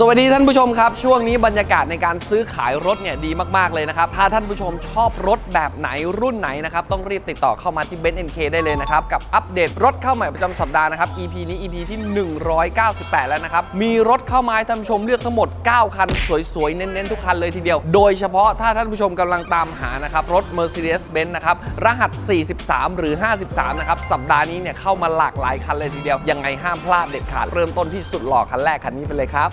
สวัสดีท่านผู้ชมครับ ช่วงนี้บรรยากาศในการซื้อขายรถเนี่ยดีมากๆเลยนะครับ ถ้าท่านผู้ชมชอบรถแบบไหนรุ่นไหนนะครับ ต้องรีบติดต่อเข้ามาที่ b e n NK ได้เลยนะครับ กับอัปเดตรถเข้าใหม่ประจำสัปดาห์นะครับ EP นี้ EP ที่ 198 แล้วนะครับ มีรถเข้ามาให้ท่านผู้ชมเลือกทั้งหมด 9 คัน สวยๆ เน้นๆ ทุกคันเลยทีเดียว โดยเฉพาะถ้าท่านผู้ชมกำลังตามหานะครับรถ Mercedes-Benz นะครับรหัส 43 หรือ 53 นะครับสัปดาห์นี้เนี่ยเข้ามาหลากหลายคันเลยทีเดียวยังไงห้ามพลาดเด็ดขาดเริ่มต้นที่สุดหล่อคันแรกคันนี้ไปเลยครับ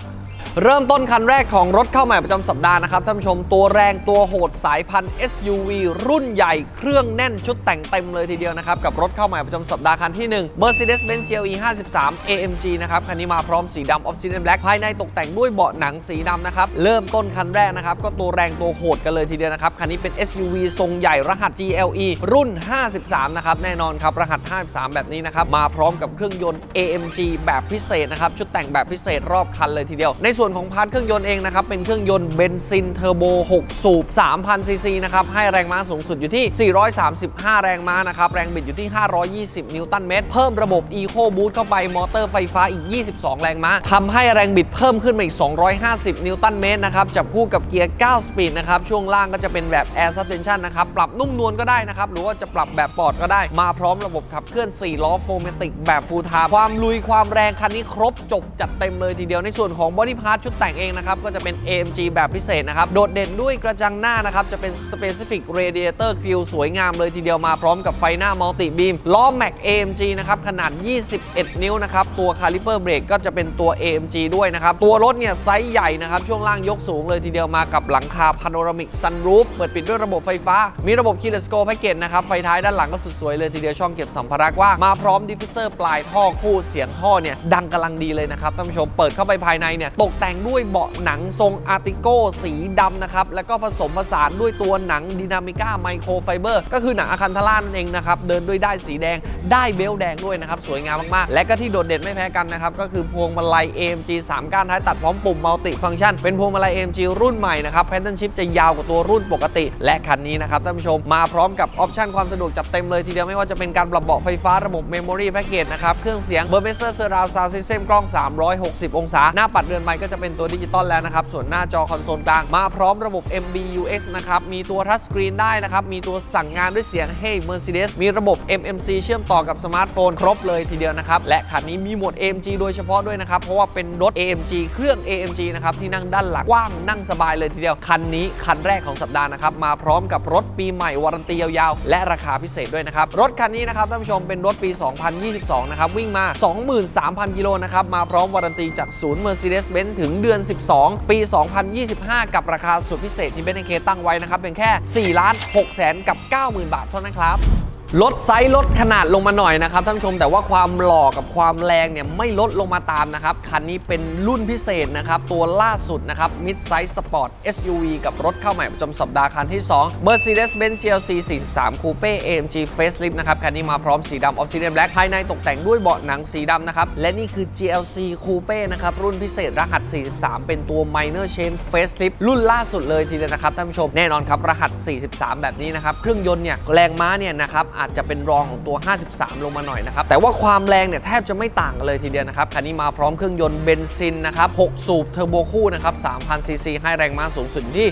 เริ่มต้นคันแรกของรถเข้าใหม่ประจำสัปดาห์นะครับท่านผู้ชมตัวแรงตัวโหดสายพันธุ์ SUV รุ่นใหญ่เครื่องแน่นชุดแต่งเต็มเลยทีเดียวนะครับ กับรถเข้าใหม่ประจำสัปดาห์คันที่ 1 Mercedes-Benz GLE 53 AMG นะครับ คันนี้มาพร้อมสีดำ Obsidian Black ภายในตกแต่งด้วยเบาะหนังสีดำนะครับ เริ่มต้นคันแรกนะครับ ก็ตัวแรงตัวโหดกันเลยทีเดียวนะครับ คันนี้เป็น SUV ทรงใหญ่รหัส GLE รุ่น 53 นะครับแน่นอนครับรหัส 53 แบบนี้นะครับมาพร้อมกับเครื่องยนต์ AMG แบบพิเศษนะครับชุดแต่งแบบพิเศษรอบคันเลยทีเดียวในส่วนนของพาร์ทเครื่องยนต์เองนะครับ เป็นเครื่องยนต์เบนซินเทอร์โบ 6 สูบ 3,000 ซีซีนะครับ ให้แรงม้าสูงสุดอยู่ที่ 435 แรงม้านะครับ แรงบิดอยู่ที่ 520 นิวตันเมตร เพิ่มระบบ Eco Boost เข้าไปมอเตอร์ไฟฟ้าอีก 22 แรงม้าทำให้แรงบิดเพิ่มขึ้นมาอีก 250 นิวตันเมตรนะครับ จับคู่กับเกียร์ 9 สปีดนะครับ ช่วงล่างก็จะเป็นแบบ Air Suspension นะครับ ปรับนุ่มนวลก็ได้นะครับ หรือว่าจะปรับแบบปอดก็ได้ มาพร้อมระบบขับเคลื่อน 4 ล้อโฟมติกแบบฟูลทาความลุยความแรงคันนี้ครบจบจัดเต็มเลยทีเดียวในส่วนของบอดี้พาร์ทชุดแต่งเองนะครับก็จะเป็น AMG แบบพิเศษนะครับ โดดเด่นด้วยกระจังหน้านะครับ จะเป็น Specific Radiator Grille สวยงามเลยทีเดียวมาพร้อมกับไฟหน้า Multi Beam ล้อ Mac AMG นะครับ ขนาด 21 นิ้วนะครับ ตัวคาลิเปอร์เบรกก็จะเป็นตัว AMG ด้วยนะครับ ตัวรถเนี่ยไซส์ใหญ่นะครับ ช่วงล่างยกสูงเลยทีเดียวมากับหลังคา Panoramic Sunroof เปิดปิดด้วยระบบไฟฟ้า มีระบบ Keyless Go Package นะครับ ไฟท้ายด้านหลังก็สุดสวยเลยทีเดียวช่องเก็บสัมภาระกว่างมาพร้อมดิฟฟิเซอร์ปลายท่อคู่เสียงท่อเนี่ยดังกำลังดีเลยนะครับท่านผู้ชมเปิดเข้าไปภายในเนี่ยตกแต่แต่งด้วยเบาะหนังทรงอาร์ติโกสีดำนะครับ แล้วก็ผสมผสานด้วยตัวหนังดินามิก้าไมโครไฟเบอร์ก็คือหนังอะคันทาร่านั่นเองนะครับ เดินด้วยได้สีแดงได้เบลต์แดงด้วยนะครับ สวยงามมาก ๆ และก็ที่โดดเด่นไม่แพ้กันนะครับ ก็คือพวงมาลัย AMG 3 ก้านท้ายตัดพร้อมปุ่มมัลติฟัง c t ชันเป็นพวงมาลัย AMG รุ่นใหม่นะครับแพนเทิลชิพจะยาวกว่าตัวรุ่นปกติ และคันนี้นะครับท่านผู้ชมมาพร้อมกับออปชันความสะดวกจัดเต็มเลยทีเดียวไม่ว่าจะเป็นการปรับเบาะไฟฟ้าระบบ Memory Package นะครับเครื่องเสียง b u r m e s t e r Surround Sound System กล้อง 360 องศาหน้าปัดเรือนไม้ก็จะเป็นตัวดิจิตอลแล้วนะครับ ส่วนหน้าจอคอนโซลกลางมาพร้อมระบบ MBUX นะครับ มีตัวทัชสกรีนได้นะครับ มีตัวสั่งงานด้วยเสียง Hey Mercedes มีระบบ MMC เชื่อมต่อกับสมาร์ทโฟนครบเลยทีเดียวนะครับ และคันนี้มีโหมด AMG โดยเฉพาะด้วยนะครับ เพราะว่าเป็นรถ AMG เครื่อง AMG นะครับ ที่นั่งด้านหลังกว้างนั่งสบายเลยทีเดียว คันนี้คันแรกของสัปดาห์นะครับ มาพร้อมกับรถปีใหม่วารันตียาวๆ และราคาพิเศษด้วยนะครับ รถคันนี้นะครับท่านผู้ชมเป็นรถปี 2022 นะครับ วิ่งมา 23,000 กิโลนะครับ มาพร้อมวารันตีจากศูนย์ Mercedes-Benz ถึงเดือน 12 ปี 2025 กับราคาสุดพิเศษที่เบนเคตั้งไว้นะครับเป็นแค่ 4 ล้าน6แสนกับ 90,000 บาทเท่านั้นครับ ลดไซส์ลดขนาดลงมาหน่อยนะครับท่านผู้ชมแต่ว่าความหล่อกับความแรงเนี่ยไม่ลดลงมาตามนะครับ คันนี้เป็นรุ่นพิเศษนะครับ ตัวล่าสุดนะครับ Mid Size Sport SUV กับรถเข้าใหม่ประจำสัปดาห์คันที่ 2 Mercedes-Benz GLC 43 Coupe AMG Facelift นะครับ คันนี้มาพร้อมสีดำ Obsidian Black ภายในตกแต่งด้วยเบาะหนังสีดำนะครับ และนี่คือ GLC Coupe นะครับ รุ่นพิเศษรหัส 43 เป็นตัว Minor Change Facelift รุ่นล่าสุดเลยทีเดียวนะครับท่านผู้ชมแน่นอนครับรหัส 43 แบบนี้นะครับเครื่องยนต์เนี่ยแรงม้าเนี่ยนะครับอาจจะเป็นรองของตัว 53 ลงมาหน่อยนะครับ แต่ว่าความแรงเนี่ยแทบจะไม่ต่างกันเลยทีเดียวนะครับ คันนี้มาพร้อมเครื่องยนต์เบนซินนะครับ 6 สูบเทอร์โบคู่นะครับ 3,000 ซีซี ให้แรงม้าสูงสุดที่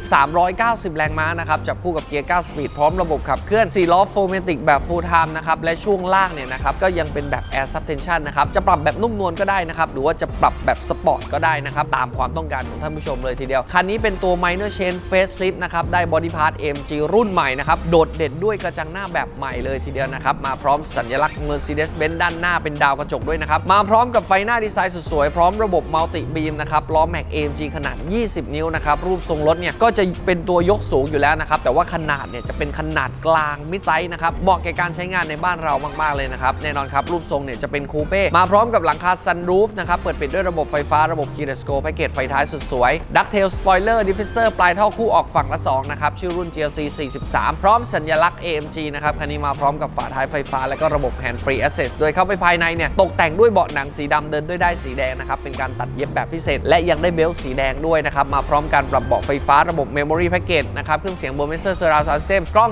390 แรงม้านะครับ จับคู่กับเกียร์ 9 สปีด พร้อมระบบขับเคลื่อน 4 ล้อโฟเมติกแบบ full time นะครับ และช่วงล่างเนี่ยนะครับ ก็ยังเป็นแบบ air suspension นะครับ จะปรับแบบนุ่มนวลก็ได้นะครับ หรือว่าจะปรับแบบสปอร์ตก็ได้นะครับ ตามความต้องการของท่านผู้ชมเลยทีเดียว คันนี้เป็นตัว minor chain facelift นะครับ ได้ body part AMG รุ่นใหม่นะครับ โดดเด่นด้วยกระจังหน้าแบบใหม่เลยทีเดียวนะครับ มาพร้อมสัญลักษณ์ Mercedes-Benz ด้านหน้าเป็นดาวกระจกด้วยนะครับ มาพร้อมกับไฟหน้าดีไซน์สุดสวยพร้อมระบบ Multi Beam นะครับล้อ Mac AMG ขนาด 20 นิ้วนะครับ รูปทรงรถเนี่ยก็จะเป็นตัวยกสูงอยู่แล้วนะครับ แต่ว่าขนาดเนี่ยจะเป็นขนาดกลางมิดไซส์นะครับเหมาะแก่การใช้งานในบ้านเรามากๆเลยนะครับแน่นอนครับรูปทรงเนี่ยจะเป็นคูเป้มาพร้อมกับหลังคา Sunroof นะครับเปิดปิดด้วยระบบไฟฟ้าระบบ Keyless Go แพ็กเกจไฟท้ายสุดสวย Ducktail Spoiler Diffuser ปลายท่อคู่ออกฝั่งละสองนะครับชื่อรุ่น GLC 43 พร้อมสัญลักษณ์ AMG นะครับคันนี้มาพร้อมร้อมกับฝาท้ายไฟฟ้า และก็ระบบ Hand Free Access โดยเข้าไปภายในเนี่ยตกแต่งด้วยเบาะหนังสีดำเดินด้วยได้สีแดงนะครับเป็นการตัดเย็บแบบพิเศษ และยังได้เบลต์สีแดงด้วยนะครับมาพร้อมการปรับเบาะไฟฟ้าระบบ Memory Package นะครับเครื่องเสียง b o m e s e r Surround Sound System กล้อง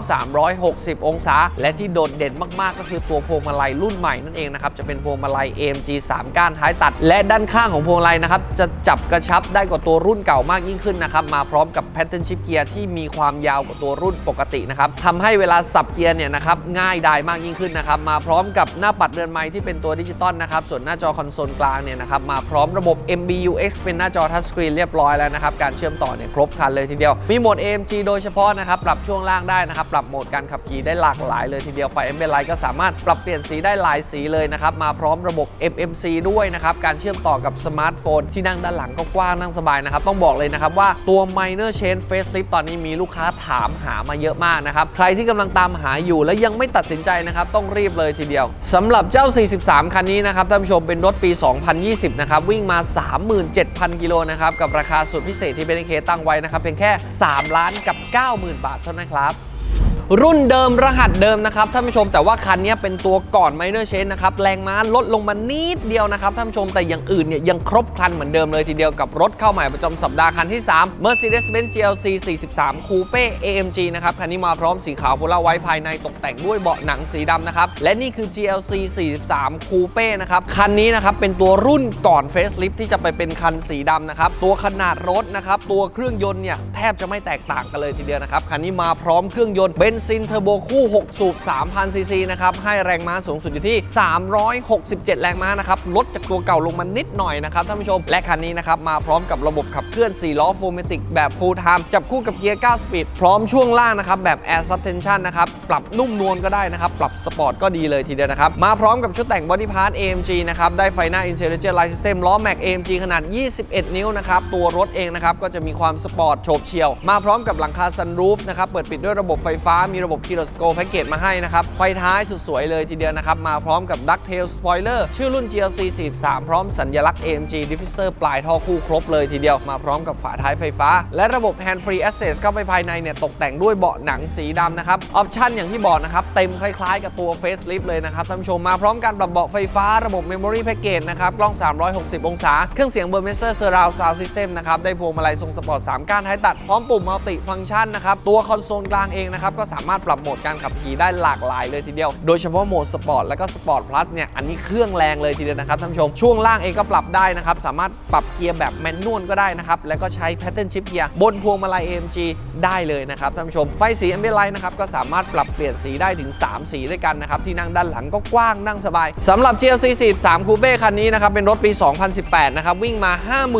360 องศา และที่โดดเด่นมากๆ ก็คือตัวพวงมาลัยรุ่นใหม่นั่นเองนะครับจะเป็นพวงมาลัย AMG 3 ก้านท้ายตัด และด้านข้างของพวงมาลัยนะครับจะจับกระชับได้กว่าตัวรุ่นเก่ามากยิ่งขึ้นนะครับมาพร้อมกับ Pattern Shift Gear ที่มีความยาวกว่าตัวรุ่นปกตินะครับทำให้เวลาสับเกียร์เนี่ยนะครับง่ายดายมากยิ่งขึ้นนะครับ มาพร้อมกับหน้าปัดเรือนไม้ที่เป็นตัวดิจิตอลนะครับ ส่วนหน้าจอคอนโซลกลางเนี่ยนะครับ มาพร้อมระบบ MBUX เป็นหน้าจอทัชสกรีนเรียบร้อยแล้วนะครับ การเชื่อมต่อเนี่ยครบครันเลยทีเดียว มีโหมด AMG โดยเฉพาะนะครับ ปรับช่วงล่างได้นะครับ ปรับโหมดการขับขี่ได้หลากหลายเลยทีเดียว ไฟ a m b i e n Light ก็สามารถปรับเปลี่ยนสีได้หลายสีเลยนะครับ มาพร้อมระบบ MMC ด้วยนะครับ การเชื่อมต่อกับสมาร์ทโฟนที่นั่งด้านหลังก็กว้างนั่งสบายนะครับ ต้องบอกเลยนะครับว่าตัว Minor Change Facelift ตอนนี้มีลูกค้าถามหามาเยอะมากนะครับ ใครที่กำลังตามหาอยู่และยังไม่ตัดสินใจนะครับต้องรีบเลยทีเดียวสำหรับเจ้า 43 คันนี้นะครับท่านผู้ชมเป็นรถปี 2020 นะครับวิ่งมา 37,000 กิโลนะครับกับราคาสุดพิเศษที่เบนเคตั้งไว้นะครับเพียงแค่ 3 ล้านกับ 90,000 บาทเท่านั้นครับ รุ่นเดิมรหัสเดิมนะครับท่านผู้ชมแต่ว่าคันนี้เป็นตัวก่อน Minor Change นะครับแรงม้าลดลงมานิดเดียวนะครับท่านผู้ชมแต่อย่างอื่นเนี่ยยังครบครันเหมือนเดิมเลยทีเดียวกับรถเข้าใหม่ประจำสัปดาห์คันที่ 3 Mercedes-Benz GLC 43 Coupe AMG นะครับคันนี้มาพร้อมสีขาวโพลาไว้ภายในตกแต่งด้วยเบาะหนังสีดำนะครับและนี่คือ GLC 43 Coupe นะครับคันนี้นะครับเป็นตัวรุ่นก่อน Facelift ที่จะไปเป็นคันสีดำนะครับตัวขนาดรถนะครับตัวเครื่องยนต์เนี่ยแทบจะไม่แตกต่างกันเลยทีเดียวนะครับคันนี้มาพร้อมเครื่องยนต์เบนนซินเทอร์โบคู่ 6 สูบ 3,000 ซีซีนะครับ ให้แรงม้าสูงสุดอยู่ที่ 367 แรงม้านะครับ ลดจากตัวเก่าลงมานิดหน่อยนะครับท่านผู้ชม และคันนี้นะครับ มาพร้อมกับระบบขับเคลื่อน 4 ล้อโฟร์เมติกแบบ full time จับคู่กับเกียร์ 9 สปีด พร้อมช่วงล่างนะครับ แบบ air suspension นะครับ ปรับนุ่มนวลก็ได้นะครับ ปรับสปอร์ตก็ดีเลยทีเดียวนะครับ มาพร้อมกับชุดแต่ง body part AMG นะครับ ได้ไฟหน้า intelligent light system ล้อ Mac AMG ขนาด 21 นิ้วนะครับ ตัวรถเองนะครับ ก็จะมีความสปอร์ตโฉบเฉี่ยว มาพร้อมกับหลังคา sunroof นะครับ เปิดปิดด้วยระบบไฟฟ้ามีระบบ keyless go package มาให้นะครับไฟท้ายสุดสวยเลยทีเดียวนะครับ มาพร้อมกับ ducktail spoiler ชื่อรุ่น GLC 43 พร้อมสัญลักษณ์ AMG diffuser ปลายท่อคู่ครบเลยทีเดียวมาพร้อมกับฝาท้ายไฟฟ้า และระบบ hand free access เข้าไปภายในเนี่ยตกแต่งด้วยเบาะหนังสีดำนะครับออปชั่นอย่างที่บอกนะครับเต็มคล้ายๆ กับตัว facelift เลยนะครับท่านผู้ชมมาพร้อมการปรับเบาะไฟฟ้าระบบ memory package นะครับกล้อง 360 องศา เครื่องเสียง b u r m e s e r surround sound system นะครับได้พวงมาลัยทรงสปอร์ต3ก้านท้ายตัดพร้อมปุ่ม multi function นะครับตัวคอนโซลกลางเองนะครับก็สามารถปรับโหมดการขับขี่ได้หลากหลายเลยทีเดียว โดยเฉพาะโหมดสปอร์ตและก็สปอร์ตพลัสเนี่ย อันนี้เครื่องแรงเลยทีเดียวนะครับท่านผู้ชม ช่วงล่างเองก็ปรับได้นะครับ สามารถปรับเกียร์แบบแมนนวลก็ได้นะครับ แล้วก็ใช้ pattern shift gear บนพวงมาลัย AMG ได้เลยนะครับท่านผู้ชม ไฟสี ambient light นะครับ ก็สามารถปรับเปลี่ยนสีได้ถึง 3 สีด้วยกันนะครับ ที่นั่งด้านหลังก็กว้างนั่งสบายสำหรับ GLC 43 Coupe คันนี้นะครับ เป็นรถปี 2018 นะครับ วิ่งมา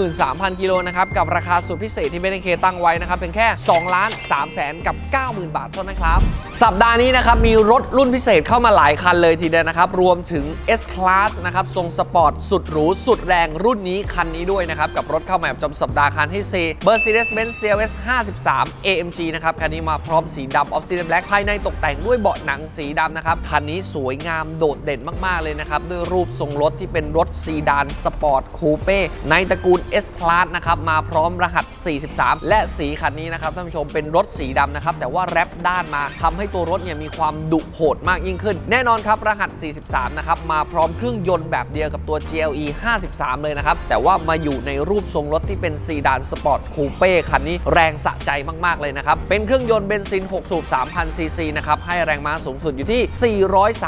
53,000 กิโลนะครับ กับราคาสุดพิเศษที่เบนเคตั้งไว้นะครับเป็นแค่2ล้าน3แสนกับ 90,000 บาทเท่านั้นครับ สัปดาห์นี้นะครับ มีรถรุ่นพิเศษเข้ามาหลายคันเลยทีเดียวนะครับ รวมถึง S Class นะครับ ทรงสปอร์ต สุดหรู สุดแรงรุ่นนี้คันนี้ด้วยนะครับ กับรถเข้าใหม่ประจำสัปดาห์คันที่4 Mercedes-Benz CLS 53 AMG นะครับ คันนี้มาพร้อมสีดำ Obsidian Black ภายในตกแต่งด้วยเบาะหนังสีดำนะครับ คันนี้สวยงามโดดเด่นมากๆเลยนะครับด้วยรูปทรงรถที่เป็นรถซีดานสปอร์ตคูเป้ในตระกูล S Class นะครับมาพร้อมรหัส 43 และสีคันนี้นะครับท่านผู้ชมเป็นรถสีดำนะครับแต่ว่าแรปด้านมาทำให้ตัวรถเนี่ยมีความดุโหดมากยิ่งขึ้น แน่นอนครับ รหัส 43 นะครับ มาพร้อมเครื่องยนต์แบบเดียวกับตัว GLE 53 เลยนะครับ แต่ว่ามาอยู่ในรูปทรงรถที่เป็นซีดานสปอร์ตคูเป้คันนี้แรงสะใจมาก ๆ เลยนะครับ เป็นเครื่องยนต์เบนซิน 6 สูบ 3,000 ซีซีนะครับ ให้แรงม้าสูงสุดอยู่ที่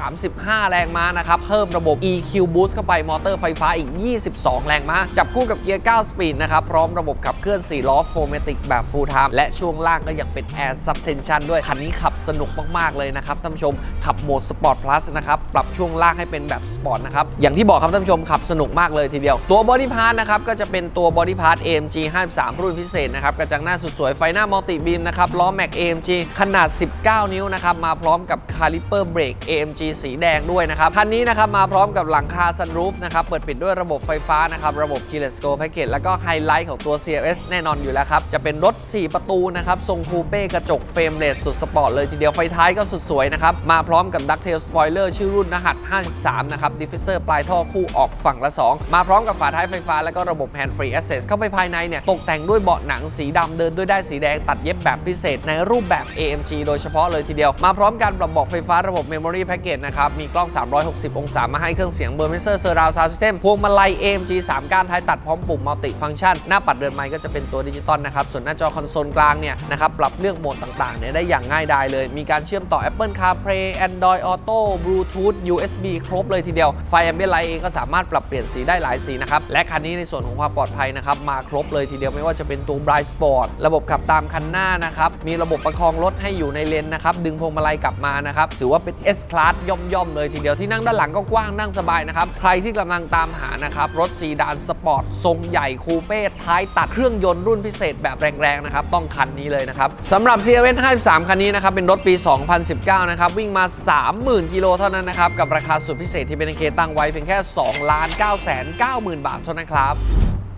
435 แรงม้านะครับ เพิ่มระบบ EQ Boost เข้าไปมอเตอร์ไฟฟ้าอีก 22 แรงม้า จับคู่กับเกียร์ 9 สปีดนะครับ พร้อมระบบขับเคลื่อน 4 ล้อ 4matic แบบ Full Time และช่วงล่างก็ยังเป็น Air Suspension ด้วยคันนี้ขับสนุกมากๆเลยนะครับท่านผู้ชมขับโหมด Sport Plus นะครับปรับช่วงล่างให้เป็นแบบสปอร์ตนะครับอย่างที่บอกครับท่านผู้ชมขับสนุกมากเลยทีเดียว ตัว Body Part นะครับก็จะเป็นตัว Body Part AMG 53 รุ่นพิเศษนะครับกระจังหน้าสุดสวยไฟหน้ามัลติบีมนะครับล้อ Mac AMG ขนาด 19 นิ้วนะครับมาพร้อมกับคาลิเปอร์เบรก AMG สีแดงด้วยนะครับคันนี้นะครับมาพร้อมกับหลังคา sunroof นะครับเปิดปิดด้วยระบบไฟฟ้านะครับระบบ keyless go package แล้วก็ไฮไลท์ของตัว CLS แน่นอนอยู่แล้วครับจะเป็นรถ 4 ประตูนะครับทรงคูเป้กระจกเฟรมเลสสุดสปอร์ตอร์ตเลยทีเดียวไฟท้ายก็สุดสวยนะครับ มาพร้อมกับดักเทลสปอยเลอร์ชื่อรุ่นรหัส 53 นะครับดิฟฟิเซอร์ปลายท่อคู่ออกฝั่งละ 2 มาพร้อมกับฝาท้ายไฟฟ้าแล้วก็ระบบแฮนด์ฟรีแอสเซสเข้าไปภายในเนี่ย ตกแต่งด้วยเบาะหนังสีดำเดินด้วยได้สีแดงตัดเย็บแบบพิเศษในรูปแบบ AMG โดยเฉพาะเลยทีเดียว มาพร้อมการปรับเบอกไฟฟ้าระบบ Memory Package นะครับ มีกล้อง 360 องศามาให้เครื่องเสียง b u r m e s e r Surround Sound System พวงมาลัย AMG 3ก้านท้ายตัดพร้อมปุ่ม Multi Function หน้าปัดเดินไมค์ก็จะเป็นตัวดิจิตอลนะครับส่วนหน้าจอคอนโซลกลางเนี่ยนะครับปรับเลือกโหมดต่างๆเนี่ยได้อย่างง่ายดายเลย มีการเชื่อมต่อ Apple CarPlay Android Auto Bluetooth USB ครบเลยทีเดียว ไฟ Ambient Light เองก็สามารถปรับเปลี่ยนสีได้หลายสีนะครับ และคันนี้ในส่วนของความปลอดภัยนะครับ มาครบเลยทีเดียวไม่ว่าจะเป็นตัว Bright Sport ระบบขับตามคันหน้านะครับ มีระบบประคองรถให้อยู่ในเลนนะครับ ดึงพวงมาลัยกลับมานะครับ ถือว่าเป็น S Class ย่อมๆเลยทีเดียวที่นั่งด้านหลังก็กว้างนั่งสบายนะครับ ใครที่กำลังตามหานะครับรถซีดานสปอร์ตทรงใหญ่คูเป้ท้ายตัดเครื่องยนต์รุ่นพิเศษแบบแรงๆนะครับต้องคันนี้เลยนะครับสำหรับ CRV 53คันนี้นะครับเป็นรถปี 2019 นะครับ วิ่งมา 30,000 กิโลเท่านั้นนะครับ กับราคาสุดพิเศษที่เป็นเคตั้งไว้เพียงแค่2ล้าน9 9 0 0 0 0 บาทเท่านั้นครับ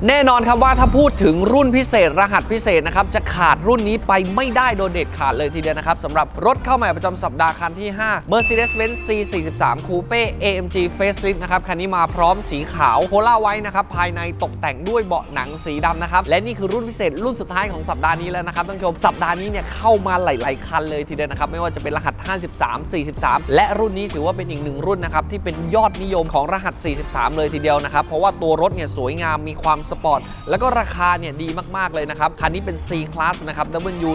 แน่นอนครับว่าถ้าพูดถึงรุ่นพิเศษรหัสพิเศษนะครับจะขาดรุ่นนี้ไปไม่ได้โดยเด็ดขาดเลยทีเดียวนะครับสำหรับรถเข้าใหม่ประจำสัปดาห์คันที่ 5 Mercedes-Benz C43 Coupe AMG Facelift นะครับคันนี้มาพร้อมสีขาวโพล่าไว้นะครับภายในตกแต่งด้วยเบาะหนังสีดำนะครับและนี่คือรุ่นพิเศษรุ่นสุดท้ายของสัปดาห์นี้แล้วนะครับท่านผู้ชมสัปดาห์นี้เนี่ยเข้ามาหลาย ๆ คันเลยทีเดียวนะครับไม่ว่าจะเป็นรหัส 53 43 และรุ่นนี้ถือว่าเป็นอีกหนึ่งรุ่นนะครับที่เป็นยอดนิยมของรหัส 43 เลยทีเดียวนะครับเพราะว่าตัวรถเนี่ยสวยงามมีความสปอร์ตแล้วก็ราคาเนี่ยดีมากๆเลยนะครับ คันนี้เป็น C Class นะครับ W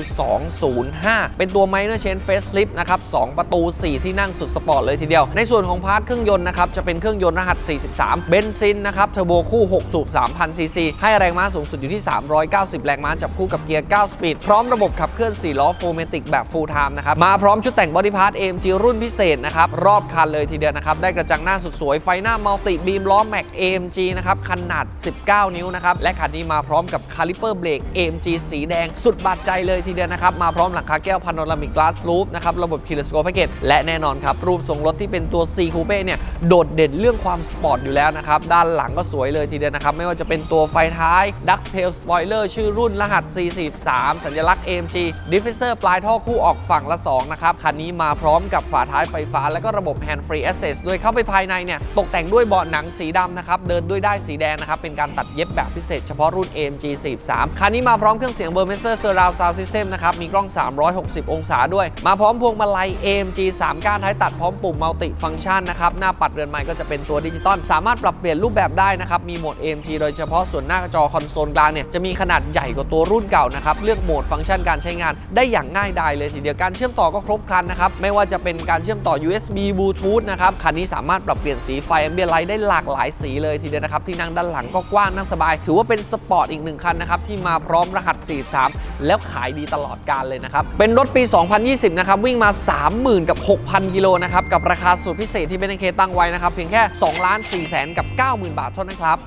205เป็นตัว Minor Chain Facelift นะครับ 2 ประตู 4 ที่นั่งสุดสปอร์ตเลยทีเดียว ในส่วนของพาร์ทเครื่องยนต์นะครับ จะเป็นเครื่องยนต์รหัส 43 เบนซินนะครับเทอร์โบคู่ 6 สูบ 3,000 ซีซี ให้แรงม้าสูงสุดอยู่ที่ 390 แรงม้าจับคู่กับเกียร์ 9 สปีด พร้อมระบบขับเคลื่อน 4 ล้อโฟเมติกแบบ Full Time นะครับ มาพร้อมชุดแต่งบอดี้พาร์ท AMG รุ่นพิเศษนะครับ รอบคันเลยทีเดียวนะครับ ได้กระจังหน้าสุดสวย ไฟหน้ามัลติบีมล้อแม็ก AMG นะครับ ขนาด 19 นิ้วนะครับ และคันนี้มาพร้อมกับคาลิเปอร์เบรก AMG สีแดง สุดบาดใจเลยทีเดียวนะครับ มาพร้อมหลังคาแก้วพาโนรามิกกลาสลูปนะครับ ระบบคิลสโกแพคเกตและแน่นอนครับ รูปทรงรถที่เป็นตัว C Coupe เนี่ย โดดเด่นเรื่องความสปอร์ตอยู่แล้วนะครับ ด้านหลังก็สวยเลยทีเดียวนะครับ ไม่ว่าจะเป็นตัวไฟท้ายดักเทลสปอยเลอร์ชื่อรุ่นรหัส C43 สัญลักษณ์ AMG Diffuser ปลายท่อคู่ออกฝั่งละ2นะครับคันนี้มาพร้อมกับฝาท้ายไฟฟ้า และก็ระบบ Hand Free Access โดยเข้าไปภายในเนี่ยตกแต่งด้วยเบาะหนังสีดำนะครับเดินด้วยได้สีแดงนะครับเป็นการตัดเย็บแบบพิเศษเฉพาะรุ่น AMG 43คันนี้มาพร้อมเครื่องเสียง b u r m e s e r Surround Sound System นะครับ มีกล้อง 360 องศาด้วย มาพร้อมพวงมาลัย AMG 3 ก้านท้ายตัดพร้อมปุ่ม Multi Function นะครับ หน้าปัดเรือนไม้ก็จะเป็นตัวดิจิตอล สามารถปรับเปลี่ยนรูปแบบได้นะครับ มีโหมด AMG โดยเฉพาะส่วนหน้าจอคอนโซลกลางเนี่ยจะมีขนาดใหญ่กว่าตัวรุ่นเก่านะครับ เลือกโหมดฟังก์ชันการใช้งานได้อย่างง่ายดายเลยทีเดียว การเชื่อมต่อก็ครบครันนะครับ ไม่ว่าจะเป็นการเชื่อมต่อ USB Bluetooth นะครับ คันนี้สามารถปรับเปลี่ยนสีไฟ Ambient Light ได้หลากหลายสีเลยทีเดียวนะครับ ที่นั่งด้านหลังก็กว้างนั่งสบายถือว่าเป็นสปอร์ตอีกหนึ่งคันนะครับที่มาพร้อมรหัส 43 แล้วขายดีตลอดการเลยนะครับ เป็นรถปี 2020 นะครับ วิ่งมา 30,000 กับ 6,000 กิโลนะครับ กับราคาสุดพิเศษที่เป็นเคตั้งไว้นะครับ เพียงแค่2ล้าน4แสนกับ 90,000 บาทเท่านั้นครับ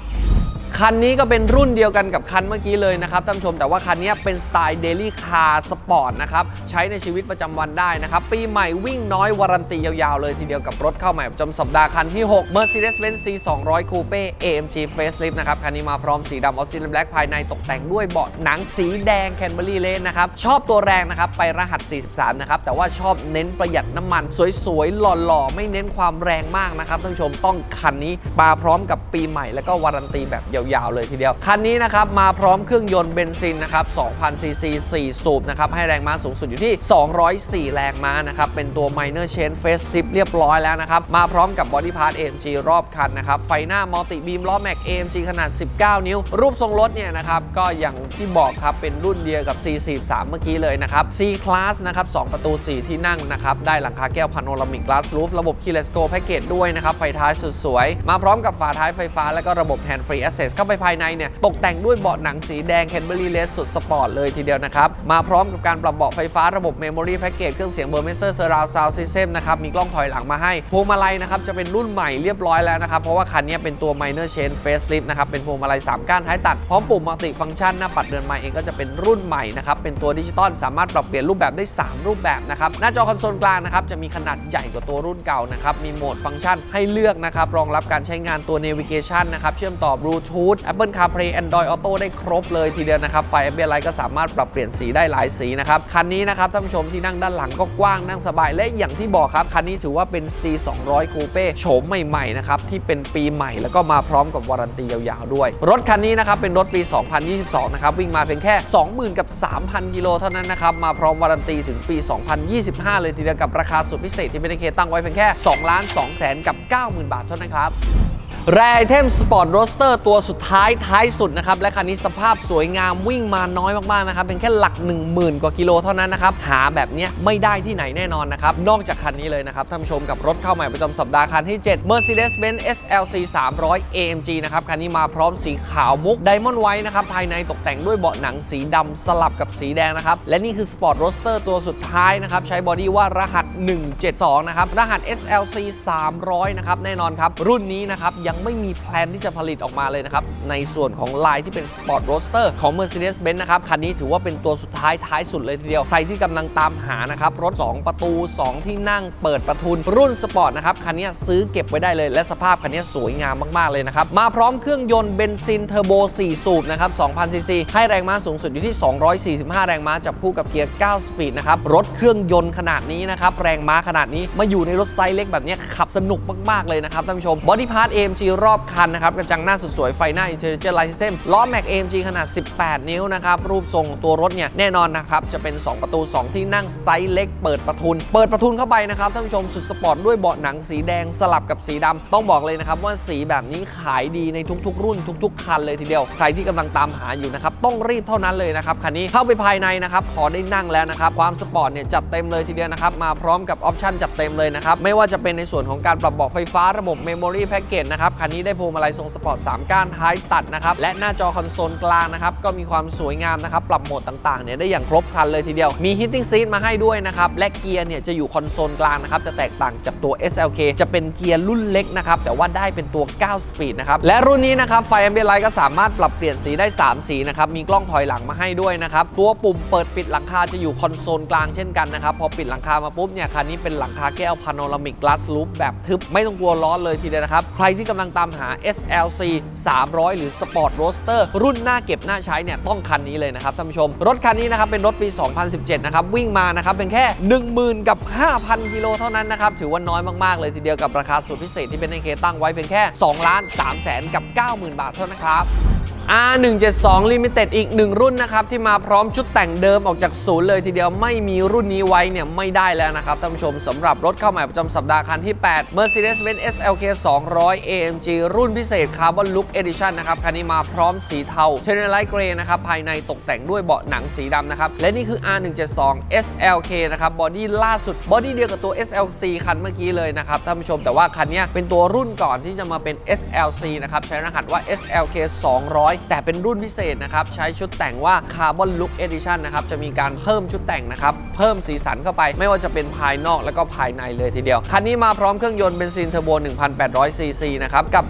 คันนี้ก็เป็นรุ่นเดียวกันกับคันเมื่อกี้เลยนะครับท่านผู้ชมแต่ว่าคันนี้เป็นสไตล์เดลี่คาร์สปอร์ตนะครับใช้ในชีวิตประจำวันได้นะครับ ปีใหม่วิ่งน้อยวารันตียาวๆ เลยทีเดียวกับรถเข้าใหม่ประจำสัปดาห์คันที่ 6 Mercedes-Benz C 200 Coupe AMG Facelift นะครับ คันนี้มาพร้อมสีดำออสซิลแบล็กภายในตกแต่งด้วยเบาะหนังสีแดงแคนเบอรี่เลนนะครับ ชอบตัวแรงนะครับ ไปรหัส 43 นะครับ แต่ว่าชอบเน้นประหยัดน้ำมัน สวยๆ หล่อๆ ไม่เน้นความแรงมากนะครับท่านผู้ชมต้องคันนี้มาพร้อมกับปีใหม่แล้วก็วารันตีแบบยาวๆเลยทีเดียว คันนี้นะครับมาพร้อมเครื่องยนต์เบนซินนะครับ2,000ซีซี4สูบนะครับให้แรงม้าสูงสุดอยู่ที่ 204 แรงม้านะครับเป็นตัว Minor Change Facelift เรียบร้อยแล้วนะครับมาพร้อมกับบอดี้พาร์ท AMG รอบคันนะครับไฟหน้ามัลติบีมล้อแม็ก AMG ขนาด 19 นิ้ว รูปทรงรถเนี่ยนะครับก็อย่างที่บอกครับเป็นรุ่นเดียวกับ C43 เมื่อกี้เลยนะครับ C Class นะครับ2ประตู 4 ที่นั่งนะครับได้หลังคาแก้วพาโนรามิกกลาส o ูฟระบบ Keyless Go Package ด้วยนะครับไฟท้ายสุดสวย มาพร้อมกับฝาท้ายไฟฟ้าและก็ระบบ Hand Free Access ข้าไปภายในเนี่ยตกแต่งด้วยเบาะหนังสีแดง Canberry Red สุดสปอร์ตเลยทีเดียวนะครับ มาพร้อมกับการปรับเบาะไฟฟ้าระบบ Memory Package เครื่องเสียง b u r m e s e r Surround Sound System นะครับมีกล้องถอยหลังมาให้พวงมาลัยนะครับจะเป็นรุ่นใหม่เรียบร้อยแล้วนะครับเพราะว่าคันนี้เป็นตัว Minor Change Facelift นะครับเป็นพวงมาลัย3ก้านท้ายตัดพร้อมปุ่ม Multi Function หน้าปัดเดินไม้เองก็จะเป็นรุ่นใหม่นะครับเป็นตัวดิจิตอลสามารถปรับเปลี่ยนรูปแบบได้ 3 รูปแบบนะครับหน้าจอคอนโซลกลางนะครับจะมีขนาดใหญ่กว่าตัวรุ่นเก่านะครับมีโหมดฟังก์ชันให้เลือกนะครับรองรับการใช้งานตัว Navigation นะครับเชื่อมต่อ Bluetooth Bluetooth Apple CarPlay Android Auto ได้ครบเลยทีเดียวนะครับ ไฟ Ambient Light ก็สามารถปรับเปลี่ยนสีได้หลายสีนะครับ คันนี้นะครับท่านผู้ชมที่นั่งด้านหลังก็กว้างนั่งสบาย และอย่างที่บอกครับ คันนี้ถือว่าเป็น C 2 0 0 Coupe โฉมใหม่ๆนะครับที่เป็นปีใหม่แล้วก็มาพร้อมกับวารันตียาวๆด้วย รถคันนี้นะครับเป็นรถปี 2022 นะครับวิ่งมาเพียงแค่ 20,000 กับ 3,000 กิโลเท่านั้นนะครับมาพร้อมวารันตีถึงปี 2025 เลยทีเดียวกับราคาสุดพิเศษที่ไม่ได้เคตั้งไว้เพียงแค่2ล้าน2แสนกับ 90,000 บาทเท่านั้นครับ แรไอเทมสปอร์ตโรสเตอร์ตัวสุดท้ายท้ายสุดนะครับ และคันนี้สภาพสวยงามวิ่งมาน้อยมากๆนะครับ เป็นแค่หลัก 10,000 กว่ากิโลเท่านั้นนะครับ หาแบบนี้ไม่ได้ที่ไหนแน่นอนนะครับ นอกจากคันนี้เลยนะครับท่านผู้ชมกับรถเข้าใหม่ประจำสัปดาห์คันที่ 7 Mercedes-Benz SLC 300 AMG นะครับ คันนี้มาพร้อมสีขาวมุกไดมอนด์ไวท์นะครับ ภายในตกแต่งด้วยเบาะหนังสีดำสลับกับสีแดงนะครับ และนี่คือสปอร์ตโรสเตอร์ตัวสุดท้ายนะครับใช้บอดี้ว่ารหัส 172 นะครับรหัส SLC 300 นะครับแน่นอนครับรุ่นนี้นะครับยังไม่มีแพลนที่จะผลิตออกมาเลยนะครับ ในส่วนของลายที่เป็น Sport Roadster ของ Mercedes-Benz นะครับ คันนี้ถือว่าเป็นตัวสุดท้ายท้ายสุดเลยทีเดียว ใครที่กำลังตามหานะครับ รถ 2 ประตู 2 ที่นั่งเปิดประทุนรุ่นสปอร์ตนะครับ คันนี้ซื้อเก็บไว้ได้เลย และสภาพคันนี้สวยงามมาก ๆ เลยนะครับ มาพร้อมเครื่องยนต์เบนซินเทอร์โบ 4 สูบนะครับ 2,000 ซีซี ให้แรงม้าสูงสุดอยู่ที่ 245 แรงม้าจับคู่กับเกียร์ 9 สปีดนะครับ รถเครื่องยนต์ขนาดนี้นะครับ แรงม้าขนาดนี้ มาอยู่ในรถไซส์เล็กแบบนี้ขับสนุกมาก ๆ เลยนะครับท่านผู้ชม บอดี้พาร์ท AMG รอบคันนะครับกระจังหน้าสุดสวยไฟหน้า Intelligent Light System ล้อแม็ก AMG ขนาด 18 นิ้วนะครับรูปทรงตัวรถเนี่ยแน่นอนนะครับจะเป็น 2 ประตู 2 ที่นั่งไซส์เล็กเปิดประทุน เปิดประทุนเข้าไปนะครับท่านผู้ชมสุดสปอร์ตด้วยเบาะหนังสีแดงสลับกับสีดำต้องบอกเลยนะครับว่าสีแบบนี้ขายดีในทุกๆ รุ่นทุก ๆ คันเลยทีเดียว ใครที่กำลังตามหาอยู่นะครับต้องรีบเท่านั้นเลยนะครับคันนี้เข้าไปภายในนะครับพอได้นั่งแล้วนะครับความสปอร์ตเนี่ยจัดเต็มเลยทีเดียวนะครับมาพร้อมกับออปชั่นจัดเต็มเลยนะครับไม่ว่าจะเป็นในส่วนของการปรับเบาะไฟฟ้าระบบ Memory Package นะครับคันนี้ได้พวงมาลัยทรงสปอร์ต 3 ก้านท้ายตัดนะครับและหน้าจอคอนโซลกลางนะครับก็มีความสวยงามนะครับปรับโหมดต่างๆเนี่ยได้อย่างครบครันเลยทีเดียวมี Heating Seat มาให้ด้วยนะครับและเกียร์เนี่ยจะอยู่คอนโซลกลางนะครับจะแตกต่างจากตัว SLK จะเป็นเกียร์รุ่นเล็กนะครับแต่ว่าได้เป็นตัว 9 สปีดนะครับและรุ่นนี้นะครับไฟ Ambient Light ก็สามารถปรับเปลี่ยนสีได้ 3 สีนะครับมีกล้องถอยหลังมาให้ด้วยนะครับตัวปุ่มเปิดปิดหลังคาจะอยู่คอนโซลกลางเช่นกันนะครับพอปิดหลังคามาปุ๊บเนี่ยคันนี้เป็นหลังคาแก้วพาโนรามิกกลาสลูปแบบทึบไม่ต้องกลัวร้อนเลยทีเดียวนะครับใครที่กำลังตามหา SLC 300 หรือ Sport Roadster รุ่นหน้าเก็บหน้าใช้เนี่ยต้องคันนี้เลยนะครับท่านผู้ชม รถคันนี้นะครับเป็นรถปี 2017 นะครับ วิ่งมานะครับเป็นแค่ 10,000 กับ 5,000 กิโลเท่านั้นนะครับ ถือว่าน้อยมาก ๆ เลยทีเดียวกับราคาสุดพิเศษที่เป็นในเคตั้งไว้เพียงแค่ 2 ล้าน3แสนกับ 90,000 บาทเท่านั้นครับ R172 Limited อีกหนึ่งรุ่นนะครับ ที่มาพร้อมชุดแต่งเดิมออกจากศูนย์เลยทีเดียวไม่มีรุ่นนี้ไว้เนี่ยไม่ได้แล้วนะครับท่านผู้ชมสำหรับรถเข้าใหม่ประจำสัปดาห์คันที่ 8 Mercedes-Benz SLK 200 AMG รุ่นพิเศษ Carbon Look Edition นะครับ คันนี้มาพร้อมสีเทา c h a n n e l Light Grey นะครับ ภายในตกแต่งด้วยเบาะหนังสีดำนะครับ และนี่คือ R172 SLK นะครับบอดี้ล่าสุดบอดี้เดียวกับตัว SLC คันเมื่อกี้เลยนะครับท่านผู้ชมแต่ว่าคันนี้เป็นตัวรุ่นก่อนที่จะมาเป็น SLC นะครับใช้รหัสว่า SLK 200แต่เป็นรุ่นพิเศษนะครับ ใช้ชุดแต่งว่า Carbon Look Edition นะครับ จะมีการเพิ่มชุดแต่งนะครับ เพิ่มสีสันเข้าไป ไม่ว่าจะเป็นภายนอกแล้วก็ภายในเลยทีเดียว คันนี้มาพร้อมเครื่องยนต์เบนซินเทอร์โบ 1,800 ซีซีนะครับ กับ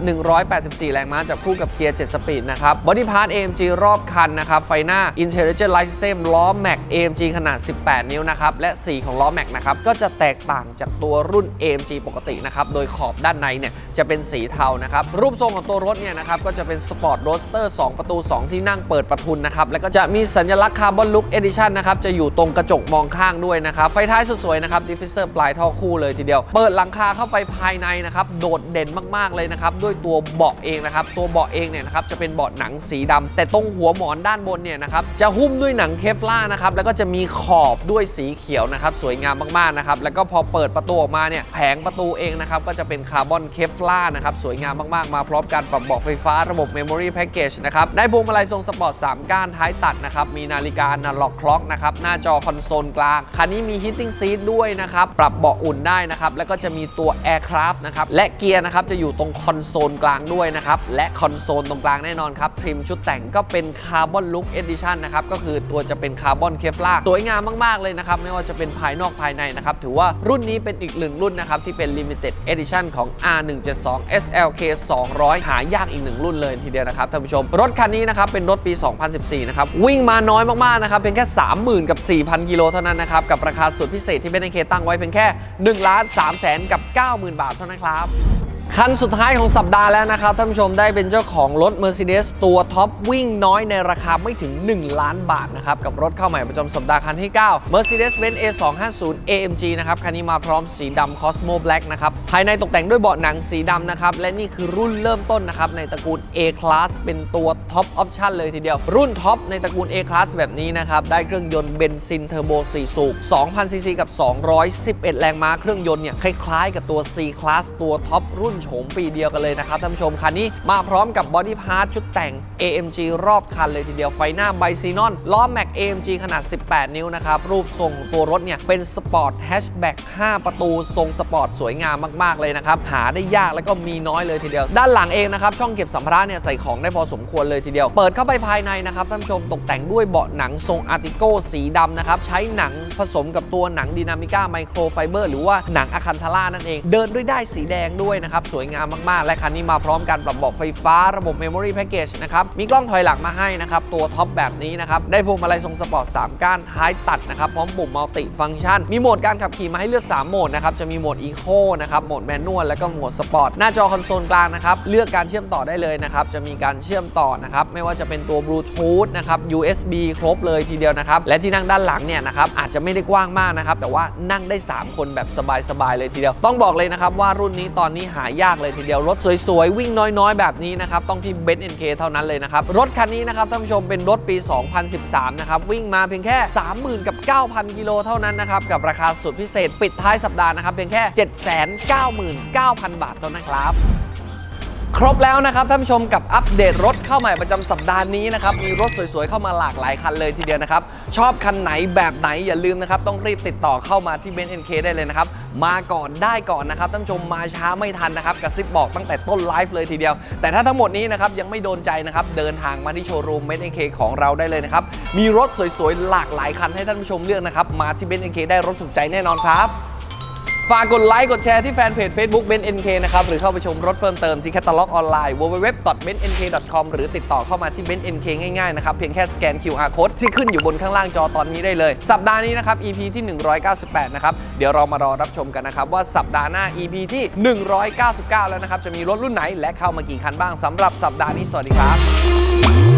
184 แรงม้าจับคู่กับเกียร์ 7 สปีดนะครับ บอดี้พาร์ท AMG รอบคันนะครับ ไฟหน้า Intelligent Light System ล้อ Mac AMG ขนาด 18 นิ้วนะครับ และสีของล้อ Mac นะครับ ก็จะแตกต่างจากตัวรุ่น AMG ปกตินะครับ โดยขอบด้านในเนี่ยจะเป็นสีเทานะครับ รูปทรงของตัวรถเนี่ยนะครับ ก็จะเป็น Sport Roadster 2 ประตู 2 ที่นั่งเปิดประทุนนะครับ แล้วก็จะมีสัญลักษณ์ Carbon Look Edition นะครับ จะอยู่ตรงกระจกมองข้างด้วยนะครับ ไฟท้ายสวยๆนะครับ Diffuser ปลายท่อคู่เลยทีเดียว เปิดหลังคาเข้าไปภายในนะครับ โดดเด่นมากๆเลยนะครับ ด้วยตัวเบาะเองนะครับ ตัวเบาะเองเนี่ยนะครับจะเป็นเบาะหนังสีดำแต่ตรงหัวหมอนด้านบนเนี่ยนะครับ จะหุ้มด้วยหนังเคฟล่านะครับ แล้วก็จะมีขอบด้วยสีเขียวนะครับ สวยงามมากๆนะครับ แล้วก็พอเปิดประตูออกมาเนี่ย แผงประตูเองนะครับ ก็จะเป็นคาร์บอนเคฟล่านะครับ สวยงามมากๆ มาพร้อมการปรับเบาะไฟฟ้าระบบ Memory Package นะครับ ได้พวงมาลัยทรงสปอร์ต 3 ก้านท้ายตัดนะครับ มีนาฬิกานาล็อกคล็อกนะครับ หน้าจอคอนโซลกลาง คันนี้มี Heating Seat ด้วยนะครับ ปรับเบาะอุ่นได้นะครับ แล้วก็จะมีตัว Aircraft นะครับ และเกียร์นะครับ จะอยู่ตรงคอนโซลกลางด้วยนะครับ และคอนโซลตรงกลางแน่นอนครับ ทริมชุดแต่งก็เป็น Carbon Look Edition นะครับ ก็คือตัวจะเป็นคาร์บอนเคฟลาสวยงามมากๆเลยนะครับ ไม่ว่าจะเป็นภายนอกภายในนะครับ ถือว่ารุ่นนี้เป็นอีกหนึ่งรุ่นนะครับที่เป็น Limited Edition ของ R172 SLK 200 หายากอีกหนึ่งรุ่นเลยทีเดียวนะครับท่านผู้ชมรถคันนี้นะครับเป็นรถปี 2014 นะครับ วิ่งมาน้อยมากๆนะครับเพียงแค่ 30,000 กับ 4,000 กิโลเท่านั้นนะครับ กับราคาสุดพิเศษที่เป็นเคตั้งไว้เพียงแค่1ล้าน3แสนกับ 90,000 บาทเท่านั้นครับ คันสุดท้ายของสัปดาห์แล้วนะครับ ท่านผู้ชมได้เป็นเจ้าของรถ Mercedes ตัวท็อปวิ่งน้อยในราคาไม่ถึง 1 ล้านบาทนะครับ กับรถเข้าใหม่ประจำสัปดาห์คันที่ 9 Mercedes-Benz A250 AMG นะครับ คันนี้มาพร้อมสีดำ Cosmo Black นะครับ ภายในตกแต่งด้วยเบาะหนังสีดำนะครับ และนี่คือรุ่นเริ่มต้นนะครับ ในตระกูล A Class เป็นตัวท็อปออปชั่นเลยทีเดียว รุ่นท็อปในตระกูล A Class แบบนี้นะครับได้เครื่องยนต์เบนซินเทอร์โบ4สูบ2,000ซีซีกับ211 แรงม้าเครื่องยนต์เนี่ยคล้ายๆ กับตัว C Class ตัวท็อปรุ่นโฉมปีเดียวกันเลยนะครับท่านผู้ชมคันนี้มาพร้อมกับบอดี้พาร์ทชุดแต่ง AMG รอบคันเลยทีเดียวไฟหน้าไบซีนอนล้อแม็ก AMG ขนาด 18 นิ้วนะครับ รูปทรงตัวรถเนี่ย เป็นสปอร์ตแฮชแบ็ก5 ประตู ทรงสปอร์ตสวยงามมาก ๆ เลยนะครับ หาได้ยากแล้วก็มีน้อยเลยทีเดียว ด้านหลังเองนะครับ ช่องเก็บสัมภาระเนี่ย ใส่ของได้พอสมควรเลยทีเดียว เปิดเข้าไปภายในนะครับท่านผู้ชมตกแต่งด้วยเบาะหนังทรงอาร์ติโกสีดำนะครับ ใช้หนังผสมกับตัวหนังดินามิก้าไมโครไฟเบอร์หรือว่าหนังอะคันทาร่านั่นเอง เดินด้วยได้สีแดงด้วยนะครับสวยงามมากๆ และคันนี้มาพร้อมการปรับเบาะไฟฟ้าระบบ Memory Package นะครับมีกล้องถอยหลังมาให้นะครับตัวท็อปแบบนี้นะครับได้พวงมาลัยทรงสปอร์ต3ก้านท้ายตัดนะครับพร้อมปุ่มมัลติฟังก์ชัน มีโหมดการขับขี่มาให้เลือก 3 โหมดนะครับจะมีโหมด Eco นะครับโหมดแมนนวลแล้วก็โหมดสปอร์ตหน้าจอคอนโซลกลางนะครับเลือกการเชื่อมต่อได้เลยนะครับจะมีการเชื่อมต่อนะครับไม่ว่าจะเป็นตัว Bluetooth นะครับ USB ครบเลยทีเดียวนะครับและที่นั่งด้านหลังเนี่ยนะครับอาจจะไม่ได้กว้างมากนะครับแต่ว่านั่งได้ 3 คนแบบสบายๆเลยทีเดียว ต้องบอกเลยนะครับว่ารุ่นนี้ตอนนี้หายากเลยทีเดียวรถสวยๆ วิ่งน้อยๆ แบบนี้นะครับ ต้องที่ b e n z NK เท่านั้นเลยนะครับ รถคันนี้นะครับท่านผู้ชมเป็นรถปี 2013 นะครับ วิ่งมาเพียงแค่ 30,000 กับ 9,000 กิโลเท่านั้นนะครับ กับราคาสุดพิเศษปิดท้ายสัปดาห์นะครับเพียงแค่ 799,000 บาทเท่านั้นครับ ครบแล้วนะครับท่านผู้ชมกับอัปเดตรถเข้าใหม่ประจำสัปดาห์นี้นะครับ มีรถสวยๆ เข้ามาหลากหลายคันเลยทีเดียวนะครับ ชอบคันไหนแบบไหนอย่าลืมนะครับ ต้องรีบติดต่อเข้ามาที่เบนซ์เอ็นเคได้เลยนะครับ มาก่อนได้ก่อนนะครับท่านผู้ชมมาช้าไม่ทันนะครับกระซิบบอกตั้งแต่ต้นไลฟ์เลยทีเดียว แต่ถ้าทั้งหมดนี้นะครับยังไม่โดนใจนะครับเดินทางมาที่โชว์รูมเบนซ์เอ็นเคของเราได้เลยนะครับมีรถสวยๆหลากหลายคันให้ท่านผู้ชมเลือกนะครับมาที่เบนซ์เอ็นเคได้รถถูกใจแน่นอนครับ ฝากกดไลค์ กดแชร์ที่แฟนเพจ Facebook b e n NK นะครับ หรือเข้าไปชมรถเพิ่มเติมที่แคตตาล็อกออนไลน์ www.bennk.com หรือติดต่อเข้ามาที่ b e n NK ง่ายๆนะครับ เพียงแค่สแกน QR code ที่ขึ้นอยู่บนข้างล่างจอตอนนี้ได้เลย สัปดาห์นี้นะครับ EP ที่ 198 นะครับ เดี๋ยวเรามารอรับชมกันนะครับว่าสัปดาห์หน้า EP ที่ 199 แล้วนะครับจะมีรถรุ่นไหนและเข้ามากี่คันบ้างสำหรับสัปดาห์นี้สวัสดีครับ